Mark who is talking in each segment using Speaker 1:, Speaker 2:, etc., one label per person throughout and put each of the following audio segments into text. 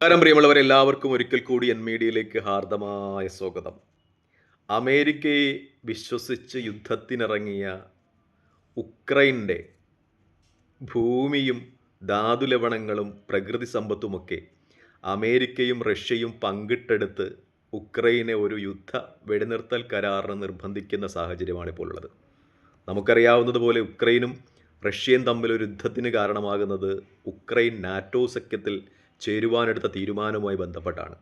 Speaker 1: നമസ്കാരം പ്രിയമുള്ളവർ എല്ലാവർക്കും ഒരിക്കൽ കൂടി എൻ മീഡിയയിലേക്ക് ഹാർദമായ സ്വാഗതം. അമേരിക്കയെ വിശ്വസിച്ച് യുദ്ധത്തിനിറങ്ങിയ ഉക്രൈന്റെ ഭൂമിയും ധാതുലവണങ്ങളും പ്രകൃതി സമ്പത്തുമൊക്കെ അമേരിക്കയും റഷ്യയും പങ്കിട്ടെടുത്ത് ഉക്രൈനെ ഒരു യുദ്ധ വെടിനിർത്തൽ കരാറിന് നിർബന്ധിക്കുന്ന സാഹചര്യമാണ് ഇപ്പോൾ ഉള്ളത്. നമുക്കറിയാവുന്നതുപോലെ ഉക്രൈനും റഷ്യയും തമ്മിൽ ഒരു യുദ്ധത്തിന് കാരണമാകുന്നത് ഉക്രൈൻ നാറ്റോ സഖ്യത്തിൽ ചേരുവാനെടുത്ത തീരുമാനവുമായി ബന്ധപ്പെട്ടാണ്.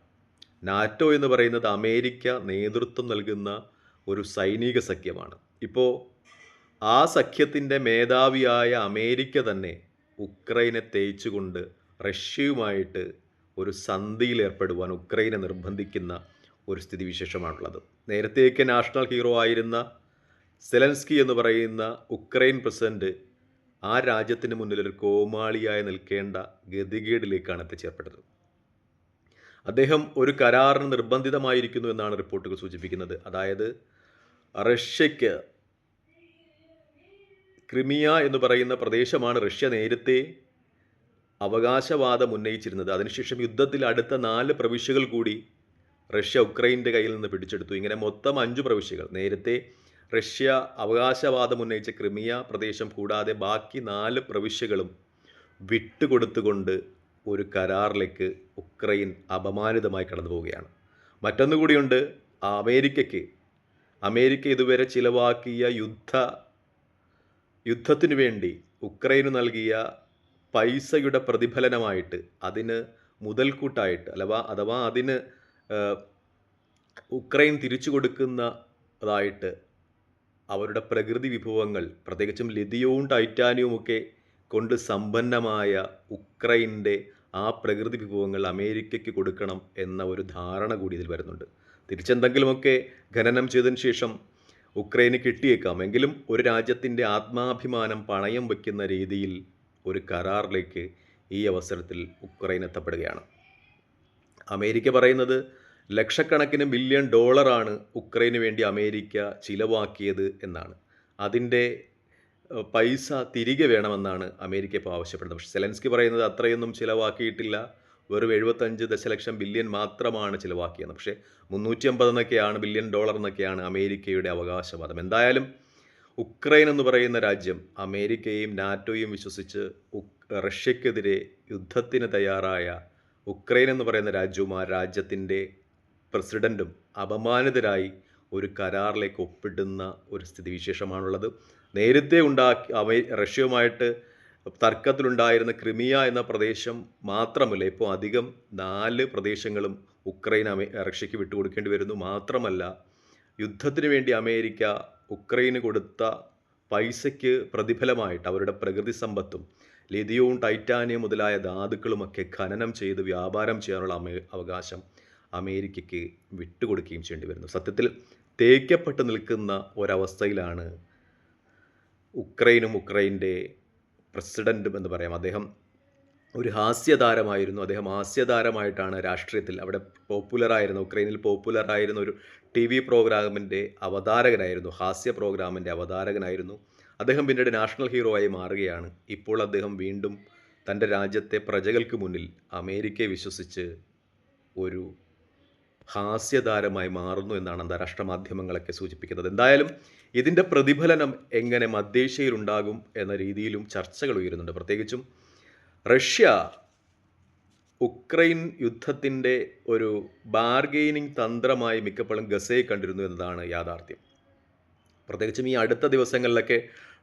Speaker 1: നാറ്റോ എന്ന് പറയുന്നത് അമേരിക്ക നേതൃത്വം നൽകുന്ന ഒരു സൈനിക സഖ്യമാണ്. ഇപ്പോൾ ആ സഖ്യത്തിന്റെ മേധാവിയായ അമേരിക്ക തന്നെ ഉക്രൈനെ തേച്ചുകൊണ്ട് റഷ്യയുമായിട്ട് ഒരു സന്ധിയിൽ ഏർപ്പെടുവാൻ ഉക്രൈനെ നിർബന്ധിക്കുന്ന ഒരു സ്ഥിതിവിശേഷമാണുള്ളത്. നേരത്തെയൊക്കെ നാഷണൽ ഹീറോ ആയിരുന്ന സെലൻസ്കി എന്ന് പറയുന്ന ഉക്രൈൻ പ്രസിഡന്റ് ആ രാജ്യത്തിന് മുന്നിൽ ഒരു കോമാളിയായി നിൽക്കേണ്ട ഗതികേടിലേക്കാണ് എത്തിച്ചേർപ്പെട്ടത്. അദ്ദേഹം ഒരു കരാറിന് നിർബന്ധിതമായിരിക്കുന്നു എന്നാണ് റിപ്പോർട്ടുകൾ സൂചിപ്പിക്കുന്നത്. അതായത് റഷ്യയ്ക്ക് ക്രിമിയ എന്ന് പറയുന്ന പ്രദേശമാണ് റഷ്യ നേരത്തെ അവകാശവാദം ഉന്നയിച്ചിരുന്നത്. അതിനുശേഷം യുദ്ധത്തിൽ അടുത്ത നാല് പ്രവിശ്യകൾ കൂടി റഷ്യ ഉക്രൈന്റെ കയ്യിൽ നിന്ന് പിടിച്ചെടുത്തു. ഇങ്ങനെ മൊത്തം അഞ്ച് പ്രവിശ്യകൾ നേരത്തെ റഷ്യ അവകാശവാദം ഉന്നയിച്ച ക്രിമിയ പ്രദേശം കൂടാതെ ബാക്കി നാല് പ്രവിശ്യകളും വിട്ടുകൊടുത്തുകൊണ്ട് ഒരു കരാറിലേക്ക് ഉക്രൈൻ അപമാനിതമായി കടന്നു പോവുകയാണ്. മറ്റൊന്നുകൂടിയുണ്ട് അമേരിക്കയ്ക്ക്. അമേരിക്ക ഇതുവരെ ചിലവാക്കിയ യുദ്ധ യുദ്ധത്തിനു വേണ്ടി ഉക്രൈന് നൽകിയ പൈസയുടെ പ്രതിഫലനമായിട്ട് അതിന് മുതൽക്കൂട്ടായിട്ട് അഥവാ അഥവാ അതിന് ഉക്രൈൻ തിരിച്ചു കൊടുക്കുന്നതായിട്ട് അവരുടെ പ്രകൃതി വിഭവങ്ങൾ പ്രത്യേകിച്ചും ലിഥിയവും ടൈറ്റാനിയവും ഒക്കെ കൊണ്ട് സമ്പന്നമായ ഉക്രൈന്റെ ആ പ്രകൃതി വിഭവങ്ങൾ അമേരിക്കയ്ക്ക് കൊടുക്കണം എന്ന ഒരു ധാരണ കൂടി ഇതിൽ വരുന്നുണ്ട്. തിരിച്ചെന്തെങ്കിലുമൊക്കെ ഖനനം ചെയ്തതിന് ശേഷം ഉക്രൈന് കിട്ടിയേക്കാം. എങ്കിലും ഒരു രാജ്യത്തിന്റെ ആത്മാഭിമാനം പണയം വയ്ക്കുന്ന രീതിയിൽ ഒരു കരാറിലേക്ക് ഈ അവസരത്തിൽ ഉക്രൈൻ എത്തപ്പെടുകയാണ്. അമേരിക്ക പറയുന്നത് ലക്ഷക്കണക്കിന് ബില്യൺ ഡോളറാണ് ഉക്രൈന് വേണ്ടി അമേരിക്ക ചിലവാക്കിയത് എന്നാണ്. അതിന്റെ പൈസ തിരികെ വേണമെന്നാണ് അമേരിക്ക ഇപ്പോൾ ആവശ്യപ്പെടുന്നത്. പക്ഷേ സെലൻസ്കി പറയുന്നത് അത്രയൊന്നും ചിലവാക്കിയിട്ടില്ല. വെറും എഴുപത്തഞ്ച് ദശലക്ഷം ബില്യൺ മാത്രമാണ് ചിലവാക്കിയത്. പക്ഷേ മുന്നൂറ്റി അമ്പത് എന്നൊക്കെയാണ് ബില്യൺ ഡോളർ എന്നൊക്കെയാണ് അമേരിക്കയുടെ അവകാശവാദം. എന്തായാലും ഉക്രൈൻ എന്ന് പറയുന്ന രാജ്യം അമേരിക്കയും നാറ്റോയും വിശ്വസിച്ച് റഷ്യക്കെതിരെ യുദ്ധത്തിന് തയ്യാറായ ഉക്രൈൻ എന്ന് പറയുന്ന രാജ്യവും ആ രാജ്യത്തിന്റെ പ്രസിഡന്റും അപമാനിതരായി ഒരു കരാറിലേക്ക് ഒപ്പിടുന്ന ഒരു സ്ഥിതിവിശേഷമാണുള്ളത്. നേരത്തെ ഉണ്ടാക്കി അമേ റഷ്യയുമായിട്ട് തർക്കത്തിലുണ്ടായിരുന്ന ക്രിമിയ എന്ന പ്രദേശം മാത്രമല്ല ഇപ്പോൾ അധികം നാല് പ്രദേശങ്ങളും ഉക്രൈൻ അമേ റഷ്യയ്ക്ക് വിട്ടുകൊടുക്കേണ്ടി വരുന്നു. മാത്രമല്ല യുദ്ധത്തിന് വേണ്ടി അമേരിക്ക ഉക്രൈന് കൊടുത്ത പൈസയ്ക്ക് പ്രതിഫലമായിട്ട് അവരുടെ പ്രകൃതി സമ്പത്തും ലിഥിയവും ടൈറ്റാനിയം മുതലായ ധാതുക്കളുമൊക്കെ ഖനനം ചെയ്ത് വ്യാപാരം ചെയ്യാനുള്ള അവകാശം അമേരിക്കയ്ക്ക് വിട്ടുകൊടുക്കുകയും ചെയ്യേണ്ടി വരുന്നു. സത്യത്തിൽ തേക്കപ്പെട്ട് നിൽക്കുന്ന ഒരവസ്ഥയിലാണ് ഉക്രൈനും ഉക്രൈന്റെ പ്രസിഡന്റും എന്ന് പറയാം. അദ്ദേഹം ഒരു ഹാസ്യതാരമായിരുന്നു. അദ്ദേഹം ഹാസ്യതാരമായിട്ടാണ് രാഷ്ട്രീയത്തിൽ അവിടെ പോപ്പുലറായിരുന്ന ഉക്രൈനിൽ പോപ്പുലറായിരുന്ന ഒരു ടി വി പ്രോഗ്രാമിന്റെ അവതാരകനായിരുന്നു. ഹാസ്യ പ്രോഗ്രാമിന്റെ അവതാരകനായിരുന്നു. അദ്ദേഹം പിന്നീട് നാഷണൽ ഹീറോ ആയി മാറുകയാണ്. ഇപ്പോൾ അദ്ദേഹം വീണ്ടും തന്റെ രാജ്യത്തെ പ്രജകൾക്ക് മുന്നിൽ അമേരിക്കയെ വിശ്വസിച്ച് ഒരു ഹാസ്യതാരമായി മാറുന്നു എന്നാണ് അന്താരാഷ്ട്ര മാധ്യമങ്ങളൊക്കെ സൂചിപ്പിക്കുന്നത്. എന്തായാലും ഇതിന്റെ പ്രതിഫലനം എങ്ങനെ മധ്യേഷ്യയിൽ ഉണ്ടാകും എന്ന രീതിയിലും ചർച്ചകൾ ഉയരുന്നുണ്ട്. പ്രത്യേകിച്ചും റഷ്യ ഉക്രൈൻ യുദ്ധത്തിന്റെ ഒരു ബാർഗെയിനിങ് തന്ത്രമായി മിക്കപ്പോഴും ഗസയെ കണ്ടിരുന്നു എന്നതാണ് യാഥാർത്ഥ്യം. പ്രത്യേകിച്ചും ഈ അടുത്ത ദിവസങ്ങളിലൊക്കെ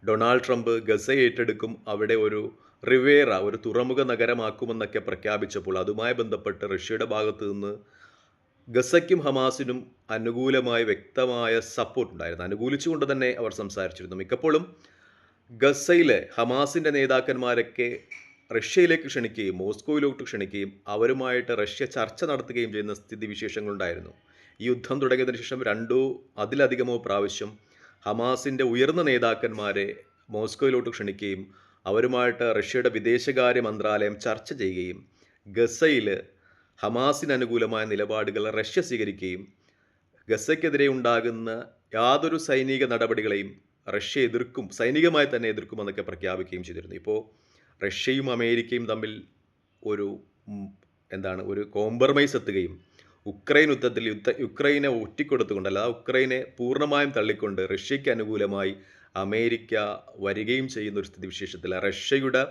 Speaker 1: ഡൊണാൾഡ് ട്രംപ് ഗസ ഏറ്റെടുക്കും അവിടെ ഒരു റിവേറ ഒരു തുറമുഖ നഗരമാക്കുമെന്നൊക്കെ പ്രഖ്യാപിച്ചപ്പോൾ അതുമായി ബന്ധപ്പെട്ട് റഷ്യയുടെ ഭാഗത്തു നിന്ന് ഗസയ്ക്കും ഹമാസിനും അനുകൂലമായ വ്യക്തമായ സപ്പോർട്ട് ഉണ്ടായിരുന്നു. അനുകൂലിച്ചുകൊണ്ട് തന്നെ അവർ സംസാരിച്ചിരുന്നു. മിക്കപ്പോഴും ഗസയിലെ ഹമാസിന്റെ നേതാക്കന്മാരൊക്കെ റഷ്യയിലേക്ക് ക്ഷണിക്കുകയും മോസ്കോയിലോട്ട് ക്ഷണിക്കുകയും അവരുമായിട്ട് റഷ്യ ചർച്ച നടത്തുകയും ചെയ്യുന്ന സ്ഥിതിവിശേഷങ്ങളുണ്ടായിരുന്നു. ഈ യുദ്ധം തുടങ്ങിയതിന് ശേഷം രണ്ടോ അതിലധികമോ പ്രാവശ്യം ഹമാസിന്റെ ഉയർന്ന നേതാക്കന്മാരെ മോസ്കോയിലോട്ട് ക്ഷണിക്കുകയും അവരുമായിട്ട് റഷ്യയുടെ വിദേശകാര്യ മന്ത്രാലയം ചർച്ച ചെയ്യുകയും ഗസയിൽ ഹമാസിന് അനുകൂലമായ നിലപാടുകൾ റഷ്യ സ്വീകരിക്കുകയും ഗസയ്ക്കെതിരെ ഉണ്ടാകുന്ന യാതൊരു സൈനിക നടപടികളെയും റഷ്യ എതിർക്കും സൈനികമായി തന്നെ എതിർക്കുമെന്നൊക്കെ പ്രഖ്യാപിക്കുകയും ചെയ്തിരുന്നു. ഇപ്പോൾ റഷ്യയും അമേരിക്കയും തമ്മിൽ ഒരു എന്താണ് ഒരു കോംപ്രമൈസ് എത്തുകയും ഉക്രൈൻ യുദ്ധത്തിൽ യുദ്ധ യുക്രൈനെ ഒറ്റിക്കൊടുത്തുകൊണ്ട് അല്ല ഉക്രൈനെ പൂർണമായും തള്ളിക്കൊണ്ട് റഷ്യയ്ക്ക് അനുകൂലമായി അമേരിക്ക വരികയും ചെയ്യുന്ന ഒരു സ്ഥിതിവിശേഷത്തിൽ റഷ്യയുടെ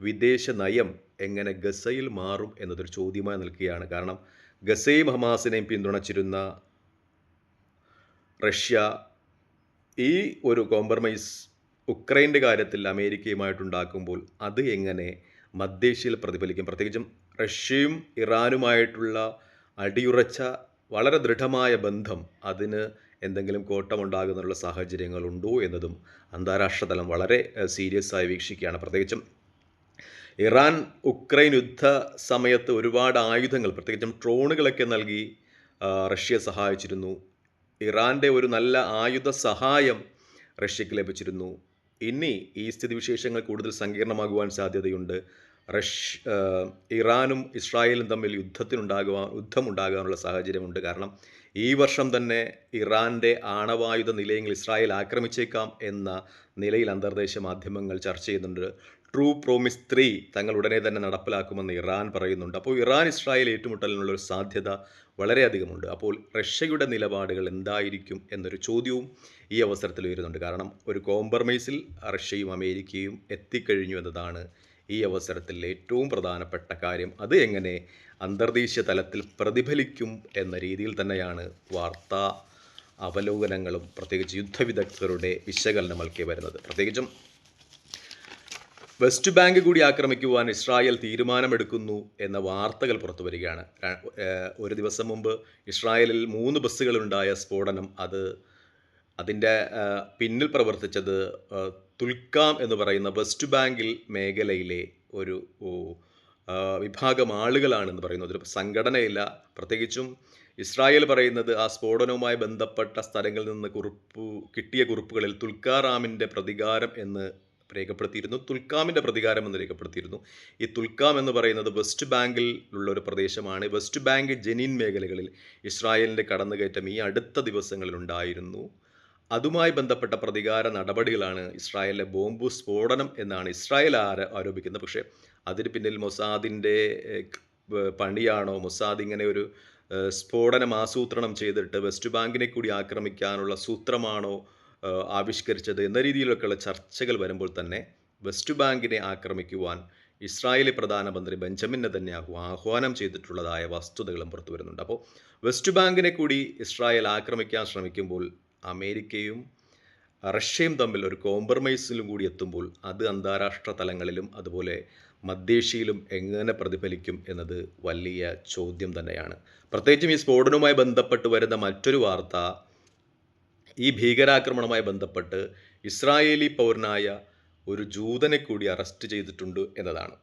Speaker 1: വിദേശ നയം എങ്ങനെ ഗസയിൽ മാറും എന്നതൊരു ചോദ്യമായി നിൽക്കുകയാണ്. കാരണം ഗസയും ഹമാസിനെയും പിന്തുണച്ചിരുന്ന റഷ്യ ഈ ഒരു കോംപ്രമൈസ് ഉക്രൈന്റെ കാര്യത്തിൽ അമേരിക്കയുമായിട്ടുണ്ടാക്കുമ്പോൾ അത് എങ്ങനെ മധ്യേഷ്യയിൽ പ്രതിഫലിക്കും? പ്രത്യേകിച്ചും റഷ്യയും ഇറാനുമായിട്ടുള്ള അടിയുറച്ച വളരെ ദൃഢമായ ബന്ധം അതിന് എന്തെങ്കിലും കോട്ടമുണ്ടാകുന്നുള്ള സാഹചര്യങ്ങളുണ്ടോ എന്നതും അന്താരാഷ്ട്ര തലം വളരെ സീരിയസ് ആയി വീക്ഷിക്കുകയാണ്. പ്രത്യേകിച്ചും ഇറാൻ ഉക്രൈൻ യുദ്ധ സമയത്ത് ഒരുപാട് ആയുധങ്ങൾ പ്രത്യേകിച്ചും ഡ്രോണുകളൊക്കെ നൽകി റഷ്യയെ സഹായിച്ചിരുന്നു. ഇറാന്റെ ഒരു നല്ല ആയുധ സഹായം റഷ്യക്ക് ലഭിച്ചിരുന്നു. ഇനി ഈ സ്ഥിതിവിശേഷങ്ങൾ കൂടുതൽ സങ്കീർണമാകുവാൻ സാധ്യതയുണ്ട്. റഷ് ഇറാനും ഇസ്രായേലും തമ്മിൽ യുദ്ധത്തിനുണ്ടാകുവാൻ യുദ്ധമുണ്ടാകാനുള്ള സാഹചര്യമുണ്ട്. കാരണം ഈ വർഷം തന്നെ ഇറാന്റെ ആണവായുധ നിലയങ്ങൾ ഇസ്രായേൽ ആക്രമിച്ചേക്കാം എന്ന നിലയിൽ അന്തർദേശീയ മാധ്യമങ്ങൾ ചർച്ച ചെയ്യുന്നുണ്ട്. ട്രൂ പ്രോമിസ് ത്രീ തങ്ങൾ ഉടനെ തന്നെ നടപ്പിലാക്കുമെന്ന് ഇറാൻ പറയുന്നുണ്ട്. അപ്പോൾ ഇറാൻ ഇസ്രായേൽ ഏറ്റുമുട്ടലിനുള്ള ഒരു സാധ്യത വളരെയധികമുണ്ട്. അപ്പോൾ റഷ്യയുടെ നിലപാടുകൾ എന്തായിരിക്കും എന്നൊരു ചോദ്യവും ഈ അവസരത്തിൽ ഉയരുന്നുണ്ട്. കാരണം ഒരു കോംപ്രമൈസിൽ റഷ്യയും അമേരിക്കയും എത്തിക്കഴിഞ്ഞു എന്നതാണ് ഈ അവസരത്തിൽ ഏറ്റവും പ്രധാനപ്പെട്ട കാര്യം. അത് എങ്ങനെ അന്തർദേശീയ തലത്തിൽ പ്രതിഫലിക്കും എന്ന രീതിയിൽ തന്നെയാണ് വാർത്താ അവലോകനങ്ങളും പ്രത്യേകിച്ച് യുദ്ധവിദഗ്ധരുടെ വിശകലനമൊക്കെ വരുന്നത്. പ്രത്യേകിച്ചും വെസ്റ്റ് ബാങ്ക് കൂടി ആക്രമിക്കുവാൻ ഇസ്രായേൽ തീരുമാനമെടുക്കുന്നു എന്ന വാർത്തകൾ പുറത്തു വരികയാണ്. ഒരു ദിവസം മുമ്പ് ഇസ്രായേലിൽ മൂന്ന് ബസ്സുകളുണ്ടായ സ്ഫോടനം അത് അതിന്റെ പിന്നിൽ പ്രവർത്തിച്ചത് തുൽക്കാം എന്ന് പറയുന്ന വെസ്റ്റ് ബാങ്കിൽ മേഖലയിലെ ഒരു വിഭാഗം ആളുകളാണെന്ന് പറയുന്നത് ഒരു സംഘടനയില്ല. പ്രത്യേകിച്ചും ഇസ്രായേൽ പറയുന്നത് ആ സ്ഫോടനവുമായി ബന്ധപ്പെട്ട സ്ഥലങ്ങളിൽ നിന്ന് കുറിപ്പ് കിട്ടിയ കുറിപ്പുകളിൽ തുൽക്കാറാമിന്റെ പ്രതികാരം എന്ന് രേഖപ്പെടുത്തിയിരുന്നു. തുൽക്കാമിന്റെ പ്രതികാരം എന്ന് രേഖപ്പെടുത്തിയിരുന്നു. ഈ തുൽക്കാം എന്ന് പറയുന്നത് വെസ്റ്റ് ബാങ്കിൽ ഉള്ള ഒരു പ്രദേശമാണ്. വെസ്റ്റ് ബാങ്ക് ജനീൻ മേഖലകളിൽ ഇസ്രായേലിന്റെ കടന്നുകയറ്റം ഈ അടുത്ത ദിവസങ്ങളിൽ ഉണ്ടായിരുന്നു. അതുമായി ബന്ധപ്പെട്ട പ്രതികാര നടപടികളാണ് ഇസ്രായേലിലെ ബോംബ് സ്ഫോടനം എന്നാണ് ഇസ്രായേൽ ആര ആരോപിക്കുന്നത്. പക്ഷേ അതിന് പിന്നിൽ മൊസാദിന്റെ പണിയാണോ? മൊസാദ് ഇങ്ങനെ ഒരു സ്ഫോടനം ആസൂത്രണം ചെയ്തിട്ട് വെസ്റ്റ് ബാങ്കിനെ കൂടി ആക്രമിക്കാനുള്ള സൂത്രമാണോ? ആവിഷ്കരിച്ചത് എന്ന രീതിയിലൊക്കെയുള്ള ചർച്ചകൾ വരുമ്പോൾ തന്നെ വെസ്റ്റ് ബാങ്കിനെ ആക്രമിക്കുവാൻ ഇസ്രായേലി പ്രധാനമന്ത്രി ബെഞ്ചമിൻ നെതന്യാഹു ആഹ്വാനം ചെയ്തിട്ടുള്ളതായ വസ്തുതകളും പുറത്തു വരുന്നുണ്ട്. അപ്പോൾ വെസ്റ്റ് ബാങ്കിനെ കൂടി ഇസ്രായേൽ ആക്രമിക്കാൻ ശ്രമിക്കുമ്പോൾ അമേരിക്കയും റഷ്യയും തമ്മിൽ ഒരു കോംപ്രമൈസിലും കൂടി എത്തുമ്പോൾ അത് അന്താരാഷ്ട്ര തലങ്ങളിലും അതുപോലെ മധ്യേഷ്യയിലും എങ്ങനെ പ്രതിഫലിക്കും എന്നത് വലിയ ചോദ്യം തന്നെയാണ്. പ്രത്യേകിച്ചും ഈ സ്ഫോടനവുമായി ബന്ധപ്പെട്ട് വരുന്ന മറ്റൊരു വാർത്ത ഈ ഭീകരാക്രമണവുമായി ബന്ധപ്പെട്ട് ഇസ്രായേലി പൗരനായ ഒരു ജൂതനെ കൂടി അറസ്റ്റ് ചെയ്തിട്ടുണ്ട് എന്നതാണ്.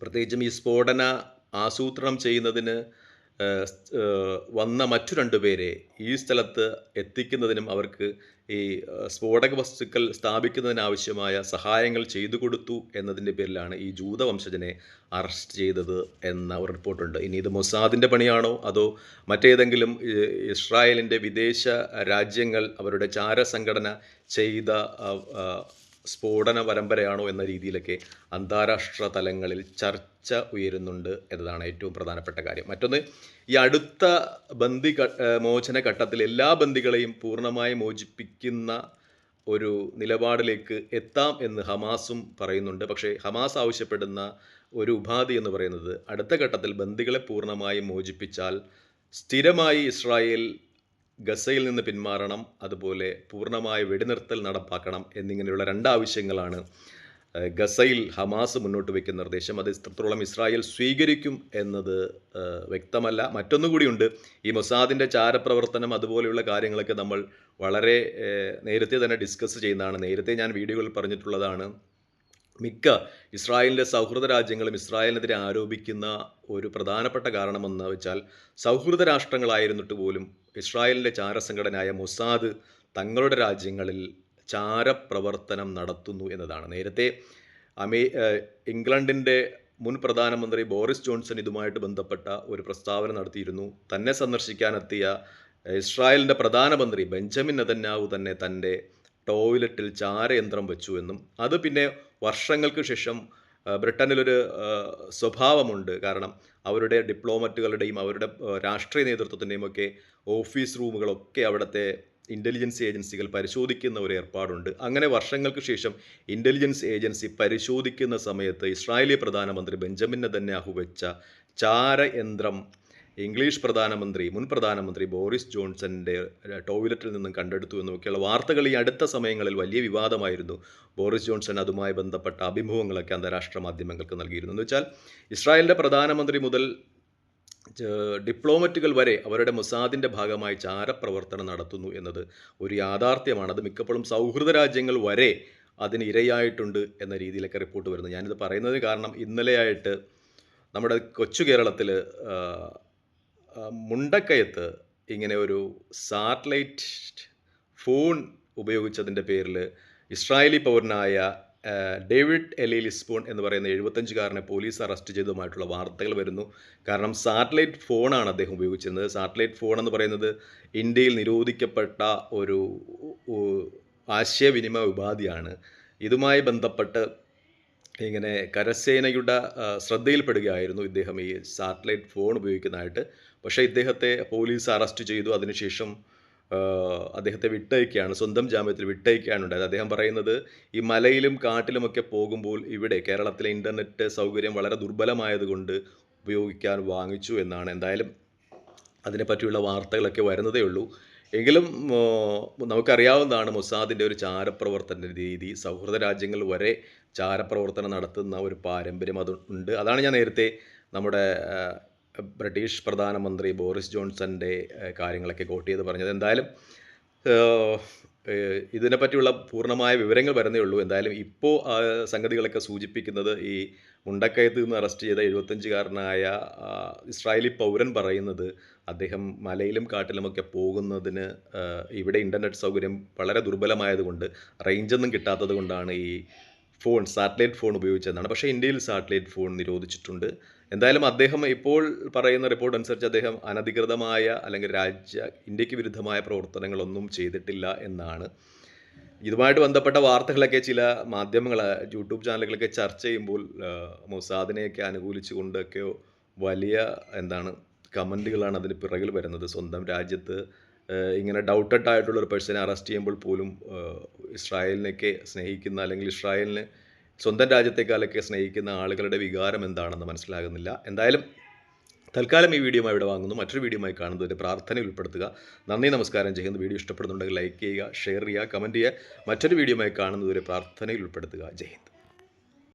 Speaker 1: പ്രത്യേകിച്ചും ഈ സ്ഫോടന ആസൂത്രണം ചെയ്യുന്നതിന് വന്ന മറ്റു രണ്ടുപേരെ ഈ സ്ഥലത്ത് എത്തിക്കുന്നതിനും അവർക്ക് ഈ സ്ഫോടക വസ്തുക്കൾ സ്ഥാപിക്കുന്നതിനാവശ്യമായ സഹായങ്ങൾ ചെയ്തു കൊടുത്തു എന്നതിന്റെ പേരിലാണ് ഈ ജൂത വംശജനെ അറസ്റ്റ് ചെയ്തത് എന്ന ഒരു റിപ്പോർട്ടുണ്ട്. ഇനി ഇത് മൊസാദിന്റെ പണിയാണോ? അതോ മറ്റേതെങ്കിലും ഇസ്രായേലിന്റെ വിദേശ രാജ്യങ്ങൾ അവരുടെ ചാരസംഘടന ചെയ്ത ആ, ആ, സ്ഫോടന പരമ്പരയാണോ എന്ന രീതിയിലൊക്കെ അന്താരാഷ്ട്ര തലങ്ങളിൽ ചർച്ച ഉയരുന്നുണ്ട് എന്നതാണ് ഏറ്റവും പ്രധാനപ്പെട്ട കാര്യം. മറ്റൊന്ന് ഈ അടുത്ത ബന്ദി മോചന ഘട്ടത്തിൽ എല്ലാ ബന്ദികളെയും പൂർണമായി മോചിപ്പിക്കുന്ന ഒരു നിലപാടിലേക്ക് എത്താം എന്ന് ഹമാസും പറയുന്നുണ്ട്. പക്ഷേ ഹമാസ് ആവശ്യപ്പെടുന്ന ഒരു ഉപാധി എന്ന് പറയുന്നത് അടുത്ത ഘട്ടത്തിൽ ബന്ദികളെ പൂർണമായും മോചിപ്പിച്ചാൽ സ്ഥിരമായി ഇസ്രായേൽ ഗസയിൽ നിന്ന് പിന്മാറണം അതുപോലെ പൂർണമായ വെടിനിർത്തൽ നടപ്പാക്കണം എന്നിങ്ങനെയുള്ള രണ്ടാവശ്യങ്ങളാണ് ഗസയിൽ ഹമാസ് മുന്നോട്ട് വയ്ക്കുന്ന നിർദ്ദേശം. അത് ഇത്രത്തോളം ഇസ്രായേൽ സ്വീകരിക്കും എന്നത് വ്യക്തമല്ല. മറ്റൊന്നുകൂടിയുണ്ട് ഈ മൊസാദിന്റെ ചാരപ്രവർത്തനം അതുപോലെയുള്ള കാര്യങ്ങളൊക്കെ നമ്മൾ വളരെ നേരത്തെ തന്നെ ഡിസ്കസ് ചെയ്യുന്നതാണ്. നേരത്തെ ഞാൻ വീഡിയോകളിൽ പറഞ്ഞിട്ടുള്ളതാണ് മിക്ക ഇസ്രായേലിന്റെ സൗഹൃദ രാജ്യങ്ങളും ഇസ്രായേലിനെതിരെ ആരോപിക്കുന്ന ഒരു പ്രധാനപ്പെട്ട കാരണമെന്ന് വെച്ചാൽ സൗഹൃദ രാഷ്ട്രങ്ങളായിരുന്നിട്ട് പോലും ഇസ്രായേലിന്റെ ചാരസംഘടനയായ മൊസാദ് തങ്ങളുടെ രാജ്യങ്ങളിൽ ചാരപ്രവർത്തനം നടത്തുന്നു എന്നതാണ്. നേരത്തെ അമേ ഇംഗ്ലണ്ടിന്റെ മുൻ പ്രധാനമന്ത്രി ബോറിസ് ജോൺസൺ ഇതുമായിട്ട് ബന്ധപ്പെട്ട ഒരു പ്രസ്താവന നടത്തിയിരുന്നു. തന്നെ സന്ദർശിക്കാനെത്തിയ ഇസ്രായേലിന്റെ പ്രധാനമന്ത്രി ബെഞ്ചമിൻ നെതന്യാഹു തന്നെ തന്റെ ടോയ്ലറ്റിൽ ചാരയന്ത്രം വെച്ചു എന്നും അത് പിന്നെ വർഷങ്ങൾക്ക് ശേഷം ബ്രിട്ടനിലൊരു സ്വഭാവമുണ്ട്. കാരണം അവരുടെ ഡിപ്ലോമറ്റുകളുടെയും അവരുടെ രാഷ്ട്രീയ നേതൃത്വത്തിന്റെയും ഒക്കെ ഓഫീസ് റൂമുകളൊക്കെ അവിടുത്തെ ഇന്റലിജൻസ് ഏജൻസികൾ പരിശോധിക്കുന്ന ഒരു ഏർപ്പാടുണ്ട്. അങ്ങനെ വർഷങ്ങൾക്ക് ശേഷം ഇന്റലിജൻസ് ഏജൻസി പരിശോധിക്കുന്ന സമയത്ത് ഇസ്രായേലി പ്രധാനമന്ത്രി ബെഞ്ചമിൻ നെതന്യാഹു വെച്ച ചാരയന്ത്രം ഇംഗ്ലീഷ് പ്രധാനമന്ത്രി മുൻ പ്രധാനമന്ത്രി ബോറിസ് ജോൺസന്റെ ടോയ്ലറ്റിൽ നിന്നും കണ്ടെടുത്തു എന്നൊക്കെയുള്ള വാർത്തകൾ ഈ അടുത്ത സമയങ്ങളിൽ വലിയ വിവാദമായിരുന്നു. ബോറിസ് ജോൺസൺ അതുമായി ബന്ധപ്പെട്ട അഭിമുഖങ്ങളൊക്കെ അന്താരാഷ്ട്ര മാധ്യമങ്ങൾക്ക് നൽകിയിരുന്നു. എന്ന് വെച്ചാൽ ഇസ്രായേലിന്റെ പ്രധാനമന്ത്രി മുതൽ ഡിപ്ലോമറ്റുകൾ വരെ അവരുടെ മൊസാദിന്റെ ഭാഗമായി ചാരപ്രവർത്തനം നടത്തുന്നു എന്നത് ഒരു യാഥാർത്ഥ്യമാണ്. അത് മിക്കപ്പോഴും സൗഹൃദ രാജ്യങ്ങൾ വരെ അതിന് ഇരയായിട്ടുണ്ട് എന്ന രീതിയിലൊക്കെ റിപ്പോർട്ട് വരുന്നു. ഞാനിത് പറയുന്നത് കാരണം ഇന്നലെയായിട്ട് നമ്മുടെ കൊച്ചു കേരളത്തിൽ മുണ്ടക്കയത്ത് ഇങ്ങനെ ഒരു സാറ്റലൈറ്റ് ഫോൺ ഉപയോഗിച്ചതിന്റെ പേരിൽ ഇസ്രായേലി പൗരനായ ഡേവിഡ് എലി ലിസ്ബോൺ എന്ന് പറയുന്ന എഴുപത്തഞ്ചുകാരനെ പോലീസ് അറസ്റ്റ് ചെയ്തതുമായിട്ടുള്ള വാർത്തകൾ വരുന്നു. കാരണം സാറ്റലൈറ്റ് ഫോണാണ് അദ്ദേഹം ഉപയോഗിച്ചിരുന്നത്. സാറ്റലൈറ്റ് ഫോൺ എന്ന് പറയുന്നത് ഇന്ത്യയിൽ നിരോധിക്കപ്പെട്ട ഒരു ആശയവിനിമയ ഉപാധിയാണ്. ഇതുമായി ബന്ധപ്പെട്ട് ഇങ്ങനെ കരസേനയുടെ ശ്രദ്ധയിൽപ്പെടുകയായിരുന്നു ഇദ്ദേഹം ഈ സാറ്റലൈറ്റ് ഫോൺ ഉപയോഗിക്കുന്നതായിട്ട്. പക്ഷേ ഇദ്ദേഹത്തെ പോലീസ് അറസ്റ്റ് ചെയ്തു. അതിനുശേഷം അദ്ദേഹത്തെ വിട്ടയക്കുകയാണ് സ്വന്തം ജാമ്യത്തിൽ വിട്ടയക്കുകയാണ് ഉണ്ടായത്. അദ്ദേഹം പറയുന്നത് ഈ മലയിലും കാട്ടിലുമൊക്കെ പോകുമ്പോൾ ഇവിടെ കേരളത്തിലെ ഇന്റർനെറ്റ് സൗകര്യം വളരെ ദുർബലമായതുകൊണ്ട് ഉപയോഗിക്കാൻ വാങ്ങിച്ചു എന്നാണ്. എന്തായാലും അതിനെപ്പറ്റിയുള്ള വാർത്തകളൊക്കെ വരുന്നതേ ഉള്ളൂ. എങ്കിലും നമുക്കറിയാവുന്നതാണ് മൊസാദിന്റെ ഒരു ചാരപ്രവർത്തന രീതി. സൗഹൃദ രാജ്യങ്ങൾ വരെ ചാരപ്രവർത്തനം നടത്തുന്ന ഒരു പാരമ്പര്യം അത് ഉണ്ട്. അതാണ് ഞാൻ നേരത്തെ നമ്മുടെ ബ്രിട്ടീഷ് പ്രധാനമന്ത്രി ബോറിസ് ജോൺസന്റെ കാര്യങ്ങളൊക്കെ കോട്ട് ചെയ്ത് പറഞ്ഞത്. എന്തായാലും ഇതിനെപ്പറ്റിയുള്ള പൂർണമായ വിവരങ്ങൾ വരുന്നേ ഉള്ളൂ. എന്തായാലും ഇപ്പോൾ സംഗതികളൊക്കെ സൂചിപ്പിക്കുന്നത് ഈ മുണ്ടക്കയത്ത് നിന്ന് അറസ്റ്റ് ചെയ്ത എഴുപത്തഞ്ചുകാരനായ ഇസ്രായേലി പൗരൻ പറയുന്നത് അദ്ദേഹം മലയിലും കാട്ടിലുമൊക്കെ പോകുന്നതിന് ഇവിടെ ഇന്റർനെറ്റ് സൗകര്യം വളരെ ദുർബലമായതുകൊണ്ട് റേഞ്ചൊന്നും കിട്ടാത്തത് കൊണ്ടാണ് ഈ ഫോൺ സാറ്റലൈറ്റ് ഫോൺ ഉപയോഗിച്ചതെന്നാണ്. പക്ഷേ ഇന്ത്യയിൽ സാറ്റലൈറ്റ് ഫോൺ നിരോധിച്ചിട്ടുണ്ട്. എന്തായാലും അദ്ദേഹം ഇപ്പോൾ പറയുന്ന റിപ്പോർട്ട് അനുസരിച്ച് അദ്ദേഹം അനധികൃതമായ അല്ലെങ്കിൽ രാജ്യ ഇന്ത്യയ്ക്ക് വിരുദ്ധമായ പ്രവർത്തനങ്ങളൊന്നും ചെയ്തിട്ടില്ല എന്നാണ്. ഇതുമായിട്ട് ബന്ധപ്പെട്ട വാർത്തകളൊക്കെ ചില മാധ്യമങ്ങൾ യൂട്യൂബ് ചാനലുകളൊക്കെ ചർച്ച ചെയ്യുമ്പോൾ മൊസാദിനെയൊക്കെ മൊസാദിനെയൊക്കെ അനുകൂലിച്ചുകൊണ്ടൊക്കെ വലിയ എന്താണ് കമന്റുകളാണ് അതിന് പിറകിൽ വരുന്നത്. സ്വന്തം രാജ്യത്ത് ഇങ്ങനെ ഡൗട്ടഡ് ആയിട്ടുള്ള ഒരു പേഴ്സണെ അറസ്റ്റ് ചെയ്യുമ്പോൾ പോലും ഇസ്രായേലിനെയൊക്കെ സ്നേഹിക്കുന്ന അല്ലെങ്കിൽ ഇസ്രായേലിന് സ്വന്തം രാജ്യത്തെക്കാളൊക്കെ സ്നേഹിക്കുന്ന ആളുകളുടെ വികാരം എന്താണെന്ന് മനസ്സിലാകുന്നില്ല. എന്തായാലും തൽക്കാലം ഈ വീഡിയോ ഇവിടെ വാങ്ങുന്നു. മറ്റൊരു വീഡിയോ വീഡിയോയുമായി കാണുന്നതിന് പ്രാർത്ഥന ഉൾപ്പെടുത്തുക. നന്ദി നമസ്കാരം ചെയ്യുന്ന. വീഡിയോ ഇഷ്ടപ്പെടുന്നുണ്ടെങ്കിൽ ലൈക്ക് ചെയ്യുക ഷെയർ ചെയ്യുക കമന്റ് ചെയ്യുക. മറ്റൊരു വീഡിയോ വീഡിയോയുമായി കാണുന്നതുവരെ പ്രാർത്ഥനയിൽ ഉൾപ്പെടുത്തുക. ജയ് ഹിന്ദ്.